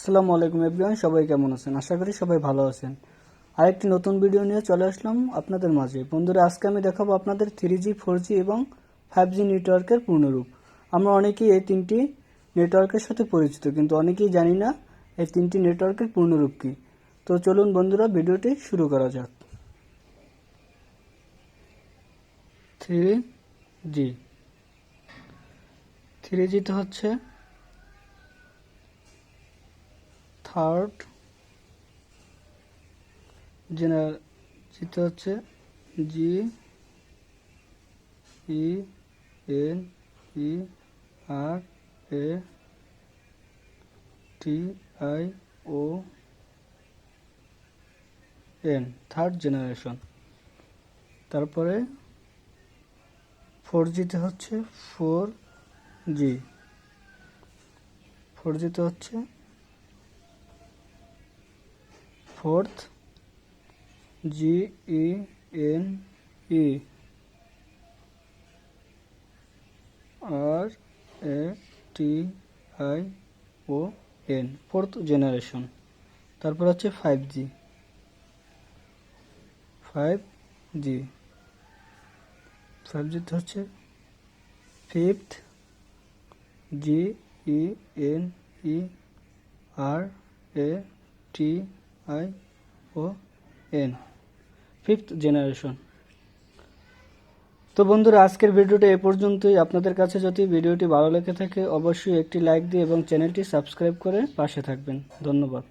আসসালামু আলাইকুম এভরিওয়ান, সবাই কেমন আছেন? আশা করি সবাই ভালো আছেন। আরেকটি নতুন ভিডিও নিয়ে চলে আসলাম আপনাদের মাঝে। বন্ধুরা, আজকে আমি দেখাবো আপনাদের থ্রি জি ফোর জি এবং ফাইভ জি নেটওয়ার্কের পূর্ণরূপ। আমরা অনেকেই এই তিনটি নেটওয়ার্কের সাথে পরিচিত, কিন্তু অনেকেই জানি না এই তিনটি নেটওয়ার্কের পূর্ণরূপ কী। তো চলুন বন্ধুরা, ভিডিওটি শুরু করা যাক। থ্রি জি থ্রি জিতে হচ্ছে থার্ড জেনারেল জিতে হচ্ছে G E N E R A T I O N third generation তারপরে ফোর জিতে হচ্ছে ফোর জি ফোর জিতে হচ্ছে fourth, G, E, N, E. R, A, T, I, O, N, fourth generation. তারপর হচ্ছে five G. Five G. Five জিতে হচ্ছে fifth, G, E, N, E, R, A, T I O N. Fifth generation তো বন্ধুরা, আজকের ভিডিওটা এ পর্যন্তই। আপনাদের কাছে যদি ভিডিওটি ভালো লেগে থাকে, অবশ্যই একটি লাইক দিয়ে এবং চ্যানেলটি সাবস্ক্রাইব করে পাশে থাকবেন। ধন্যবাদ।